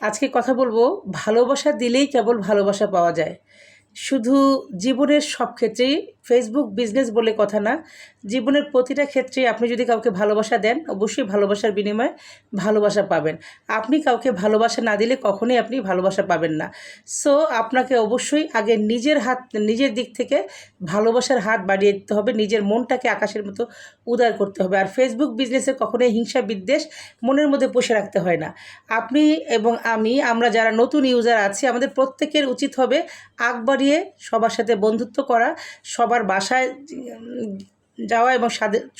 আজকে কথা বলব ভালোবাসা দিলেই কেবল ভালোবাসা পাওয়া যায়। শুধু জীবনের সব ক্ষেত্রেই ফেসবুক বিজনেস বলে কথা না। জীবনের প্রতিটা ক্ষেত্রে আপনি যদি কাউকে ভালোবাসা দেন, অবশ্যই ভালোবাসার বিনিময়ে ভালোবাসা পাবেন। আপনি কাউকে ভালোবাসা না দিলে কখনোই আপনি ভালোবাসা পাবেন না। সো আপনাকে অবশ্যই আগে নিজের হাত, নিজের দিক থেকে ভালোবাসার হাত বাড়িয়ে দিতে হবে। নিজের মনটাকে আকাশের মতো উদার করতে হবে। আর ফেসবুক বিজনেসে কখনোই হিংসা, বিদ্বেষ মনের মধ্যে পুষে রাখতে হয় না। আপনি এবং আমি, আমরা যারা নতুন ইউজার আছি, আমাদের প্রত্যেকের উচিত হবে আগ বাড়িয়ে সবার সাথে বন্ধুত্ব করা, সবার বাসায় যাওয়া এবং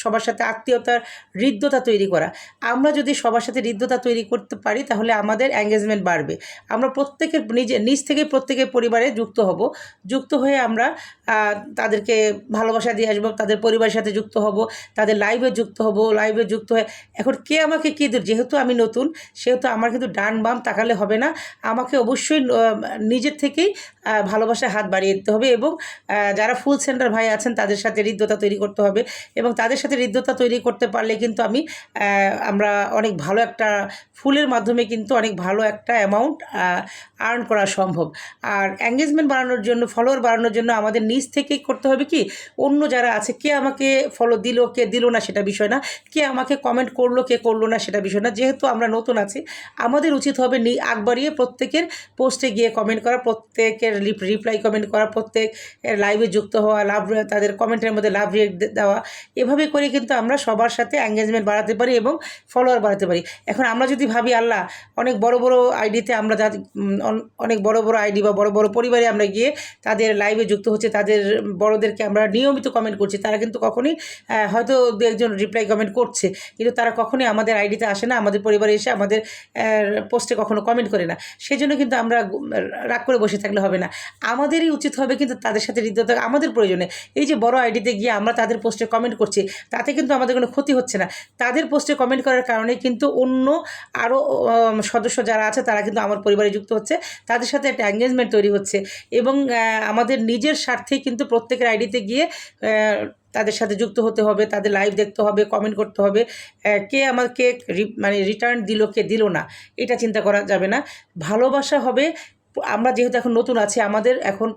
সবার সাথে আত্মীয়তার হৃদ্যতা তৈরি করা। আমরা যদি সবার সাথে হৃদ্যতা তৈরি করতে পারি, তাহলে আমাদের এঙ্গেজমেন্ট বাড়বে। আমরা প্রত্যেকের নিজে নিজ থেকে প্রত্যেকের পরিবারে যুক্ত হব। যুক্ত হয়ে আমরা তাদেরকে ভালোবাসা দিয়ে আসব, তাদের পরিবারের সাথে যুক্ত হব, তাদের লাইভে যুক্ত হব লাইভে যুক্ত হয়ে এখন কে আমাকে কী দেবে যেহেতু আমি নতুন, সেহেতু আমার কিন্তু ডান বাম তাকালে হবে না। আমাকে অবশ্যই নিজের থেকেই আহ, ভালোবাসার হাত বাড়িয়ে দিতে হবে এবং যারা ফুল সেন্টার ভাই আছেন তাদের সাথে হৃদ্যতা তৈরি করতে হবে এবং তাদের সাথে হৃদ্যতা তৈরি করতে পারলে কিন্তু আমি আমরা অনেক ভালো একটা ফুলের মাধ্যমে কিন্তু অনেক ভালো একটা অ্যামাউন্ট আর্ন করা সম্ভব। আর এঙ্গেজমেন্ট বাড়ানোর জন্য ফলোয়ার বাড়ানোর জন্য আমাদের নিজ থেকেই করতে হবে কি অন্য যারা আছে কে আমাকে ফলো দিল কে দিল না সেটা বিষয় না কে আমাকে কমেন্ট করল কে করল না সেটা বিষয় না যেহেতু আমরা নতুন আছি আমাদের উচিত হবে নি আগ বাড়িয়ে প্রত্যেকের পোস্টে গিয়ে কমেন্ট করা প্রত্যেকের রিপ্লাই কমেন্ট করা, প্রত্যেক লাইভে যুক্ত হওয়া, লাভ তাদের কমেন্টের মধ্যে লাভ রেট দেওয়া, এভাবে করে কিন্তু আমরা সবার সাথে এঙ্গেজমেন্ট বাড়াতে পারি এবং ফলোয়ার বাড়াতে পারি। এখন আমরা যদি ভাবি, আল্লাহ, অনেক বড় বড় আইডিতে আমরা অনেক বড় বড় আইডি বা বড় বড় পরিবারে আমরা গিয়ে তাদের লাইভে যুক্ত হচ্ছে, তাদের বড়দেরকে আমরা নিয়মিত কমেন্ট করছি, তারা কিন্তু কখনোই হয়তো দু একজন রিপ্লাই কমেন্ট করছে, কিন্তু তারা কখনোই আমাদের আইডিতে আসে না, আমাদের পরিবারে এসে আমাদের পোস্টে কখনো কমেন্ট করে না। সেই জন্য কিন্তু আমরা রাগ করে বসে থাকলে হবে না। আমাদেরই উচিত হবে কিন্তু তাদের সাথে হৃদয়তা আমাদের প্রয়োজনে। এই যে বড় আইডিতে গিয়ে আমরা তাদের পোস্টে কমেন্ট করছি, তাতে কিন্তু আমাদের কোনো ক্ষতি হচ্ছে না। তাদের পোস্টে কমেন্ট করার কারণে কিন্তু অন্য আরও সদস্য যারা আছে তারা কিন্তু আমার পরিবারে যুক্ত হচ্ছে। তাদের সাথে একটা এঙ্গেজমেন্ট তৈরি হচ্ছে এবং আমাদের নিজের স্বার্থেই কিন্তু প্রত্যেকের আইডিতে গিয়ে তাদের সাথে যুক্ত হতে হবে, তাদের লাইভ দেখতে হবে কমেন্ট করতে হবে। কে আমাকে রি- মানে রিটার্ন দিল, কে দিল না, এটা চিন্তা করা যাবে না। ভালোবাসা হবে আমরা যেহেতু এখন নতুন আছি, আমাদের এখন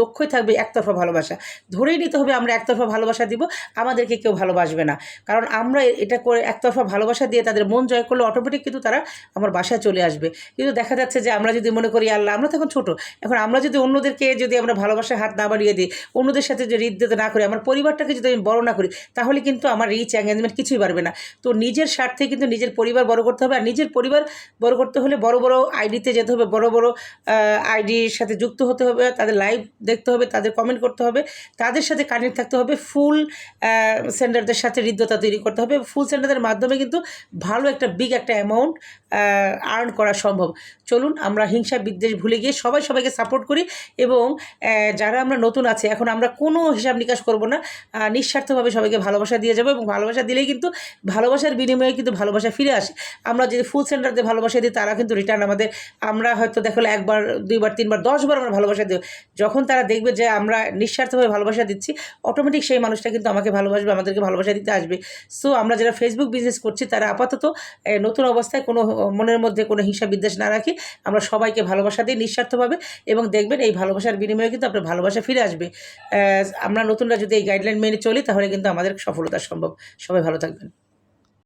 লক্ষ্যই থাকবে একতরফা ভালোবাসা। ধরেই নিতে হবে আমরা একতরফা ভালোবাসা দিব, আমাদেরকে কেউ ভালোবাসবে না। কারণ আমরা এটা করে একতরফা ভালোবাসা দিয়ে তাদের মন জয় করলে অটোমেটিক কিন্তু তারা আমার বাসায় চলে আসবে। কিন্তু দেখা যাচ্ছে যে আমরা যদি মনে করি, আল্লাহ, আমরা তখন ছোটো। এখন আমরা যদি অন্যদেরকে যদি আমরা ভালোবাসার হাত না বাড়িয়ে দিই, অন্যদের সাথে যদি হৃদ্যত না করি, আমার পরিবারটাকে যদি আমি বড় না করি, তাহলে কিন্তু আমার রিচ এঙ্গেজমেন্ট কিছুই বাড়বে না। তো নিজের স্বার্থে কিন্তু নিজের পরিবার বড় করতে হবে, আর নিজের পরিবার বড় করতে হলে বড় বড় আইডিতে যেতে হবে, বড় বড় আইডির সাথে যুক্ত হতে হবে, তাদের লাইভ দেখতে হবে, তাদের কমেন্ট করতে হবে, তাদের সাথে কানেক্ট থাকতে হবে ফুল সেন্ডারদের সাথে হৃদ্যতা তৈরি করতে হবে ফুল সেন্ডারদের মাধ্যমে কিন্তু ভালো একটা বিগ একটা অ্যামাউন্ট আর্ন করা সম্ভব। চলুন আমরা হিংসা বিদ্বেষ ভুলে গিয়ে সবাই সবাইকে সাপোর্ট করি, এবং যারা আমরা নতুন আছি, এখন আমরা কোনো হিসাব নিকাশ করব না নিঃস্বার্থভাবে সবাইকে ভালোবাসা দিয়ে যাব, এবং ভালোবাসা দিলেই কিন্তু ভালোবাসার বিনিময়ে কিন্তু ভালোবাসা ফিরে আসে। আমরা যদি ফুল সেন্টারদের ভালোবাসা দিই, তারা কিন্তু রিটার্ন আমাদের, আমরা হয়তো দেখল একবার দুইবার তিনবার, দশবার আমরা ভালোবাসা দিই যখন তারা দেখবে যে আমরা নিঃস্বার্থভাবে ভালোবাসা দিচ্ছি অটোমেটিক সেই মানুষটা কিন্তু আমাকে ভালোবাসবে, আমাদেরকে ভালোবাসা দিতে আসবে। সো আমরা যারা ফেসবুক বিজনেস করছি, তারা আপাতত নতুন অবস্থায় কোনো, মনের মধ্যে কোনো হিংসা বিদ্বেষ না রাখি। আমরা সবাইকে ভালোবাসা দিই নিঃস্বার্থভাবে এবং দেখবেন এই ভালোবাসার বিনিময়ে কিন্তু আপনার ভালোবাসা ফিরে আসবে। আমরা নতুনরা যদি এই গাইডলাইন মেনে চলি, তাহলে কিন্তু আমাদের সফলতা সম্ভব। সবাই ভালো থাকবেন।